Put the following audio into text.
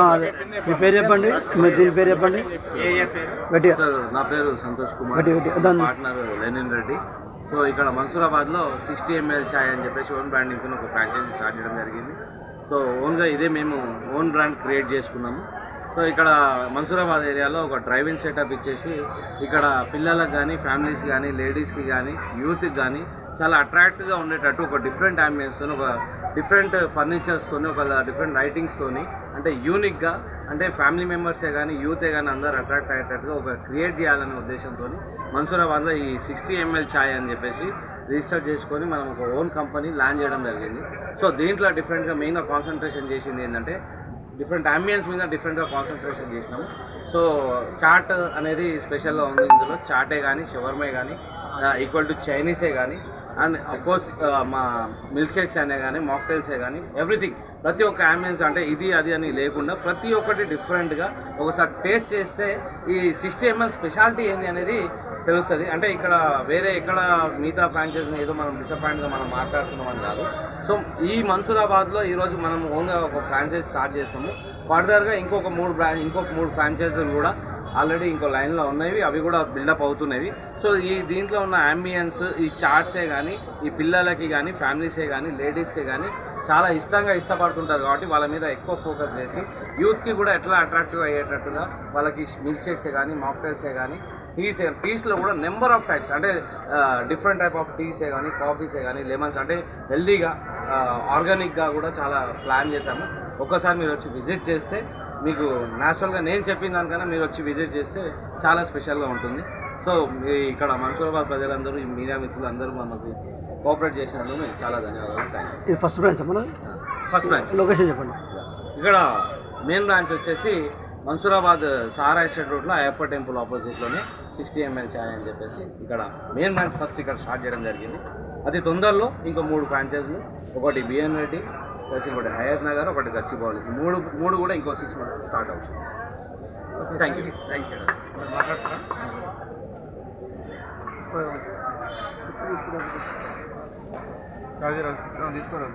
అదే. మీ పేరు చెప్పండి. మీ దీని పేరు చెప్పండి. గట్టిగా. సార్ నా పేరు సంతోష్ కుమార్. గట్టి గట్టి దాన్ని పార్ట్నర్ లెనిన్ రెడ్డి. సో ఇక్కడ మన్సూరాబాద్లో సిక్స్టీ ఎంఎల్ ఛాయ్ అని చెప్పేసి ఓన్ బ్రాండింగ్ ఒక ఫ్రాంచైజీ స్టార్ట్ చేయడం జరిగింది. సో ఓన్గా ఇదే మేము ఓన్ బ్రాండ్ క్రియేట్ చేసుకున్నాము. సో ఇక్కడ మన్సూరాబాద్ ఏరియాలో ఒక డ్రైవింగ్ సెటప్ ఇచ్చేసి ఇక్కడ పిల్లలకు కానీ ఫ్యామిలీస్ కానీ లేడీస్కి కానీ యూత్కి కానీ చాలా అట్రాక్టివ్గా ఉండేటట్టు ఒక డిఫరెంట్ అంబియన్స్తో ఒక డిఫరెంట్ ఫర్నిచర్స్తోని ఒక డిఫరెంట్ రైటింగ్స్తోని అంటే యూనిక్గా అంటే ఫ్యామిలీ మెంబర్సే కానీ యూతే కానీ అందరూ అట్రాక్ట్ అయ్యేటట్టుగా ఒక క్రియేట్ చేయాలనే ఉద్దేశంతో మన్సూరాబాద్లో ఈ సిక్స్టీ ఎంఎల్ ఛాయ్ అని చెప్పేసి రిజిస్టర్ చేసుకొని మనం ఒక ఓన్ కంపెనీ లాంచ్ చేయడం జరిగింది. సో దీంట్లో డిఫరెంట్గా మెయిన్గా కాన్సన్ట్రేషన్ చేసింది ఏంటంటే డిఫరెంట్ అంబియన్స్ మీద డిఫరెంట్గా కాన్సన్ట్రేషన్ చేసినాము సో చాట్ అనేది స్పెషల్గా ఉంది ఇందులో. చాటే కానీ షవర్మే కానీ ఈక్వల్ టు చైనీసే కానీ అండ్ కోర్స్ uh, మా మిల్క్ షేక్స్ అనే కానీ మాక్టైల్సే కానీ ఎవ్రీథింగ్ ప్రతి ఒక్క అంబియన్స్ అంటే ఇది అది అని లేకుండా ప్రతి ఒక్కటి డిఫరెంట్గా ఒకసారి టేస్ట్ చేస్తే ఈ సిక్స్టీ ఎంఎల్ స్పెషాలిటీ ఏంది అనేది తెలుస్తుంది. అంటే ఇక్కడ వేరే ఎక్కడ మిగతా ఫ్రాంచైజీని ఏదో మనం డిసప్పాయింట్గా మనం మాట్లాడుతున్నామని కాదు. సో ఈ మన్సూరాబాద్లో ఈరోజు మనం ఓన్గా ఒక ఫ్రాంచైజ్ స్టార్ట్ చేస్తాము ఫర్దర్గా ఇంకొక మూడు బ్రాంచ్ ఇంకొక మూడు ఫ్రాంచైజీలు కూడా ఆల్రెడీ ఇంకో లైన్లో ఉన్నవి అవి కూడా బిల్డప్ అవుతున్నవి. సో ఈ దీంట్లో ఉన్న అంబియన్స్ ఈ చార్ట్సే కానీ ఈ పిల్లలకి కానీ ఫ్యామిలీసే కానీ లేడీస్కి కానీ చాలా ఇష్టంగా ఇష్టపడుతుంటారు కాబట్టి వాళ్ళ మీద ఎక్కువ ఫోకస్ చేసి యూత్కి కూడా ఎట్లా అట్రాక్టివ్ అయ్యేటట్టుగా వాళ్ళకి మిల్క్ షేక్సే కానీ మాక్టైల్సే కానీ టీస్ టీస్లో కూడా నెంబర్ ఆఫ్ టైప్స్ అంటే డిఫరెంట్ టైప్ ఆఫ్ టీసే కానీ కాఫీసే కానీ లెమన్స్ అంటే హెల్దీగా ఆర్గానిక్గా కూడా చాలా ప్లాన్ చేశాము. ఒక్కసారి మీరు వచ్చి విజిట్ చేస్తే మీకు న్యాచురల్గా నేను చెప్పిన దానికన్నా మీరు వచ్చి విజిట్ చేస్తే చాలా స్పెషల్గా ఉంటుంది. సో మీ ఇక్కడ మన్సూరాబాద్ ప్రజలందరూ ఈ మీడియా మిత్రులు అందరూ మనకు కోఆపరేట్ చేసినందుకు మీకు చాలా ధన్యవాదాలు. థ్యాంక్ యూ ఇది first branch first branch location చెప్పండి. ఇక్కడ మెయిన్ బ్రాంచ్ వచ్చేసి మన్సూరాబాద్ సారా ఎస్టేట్ రోడ్లో అయ్యప్ప టెంపుల్ ఆపోజిట్లోనే సిక్స్టీ ఎంఎల్ ఛాయ్ అని చెప్పేసి ఇక్కడ మెయిన్ బ్రాంచ్ ఫస్ట్ ఇక్కడ స్టార్ట్ చేయడం జరిగింది. అది తొందరలో ఇంకో మూడు ఫ్రాంచైజీలు ఒకటి బిఎన్ రెడ్డి ప్లస్ ఇంకోటి హయత్ నగర్ ఒకటి గచ్చిబౌలి ఈ మూడు మూడు కూడా ఇంకో సిక్స్ మంత్స్ స్టార్ట్ అవుతుంది థ్యాంక్ యూ థ్యాంక్ యూ తీసుకోరా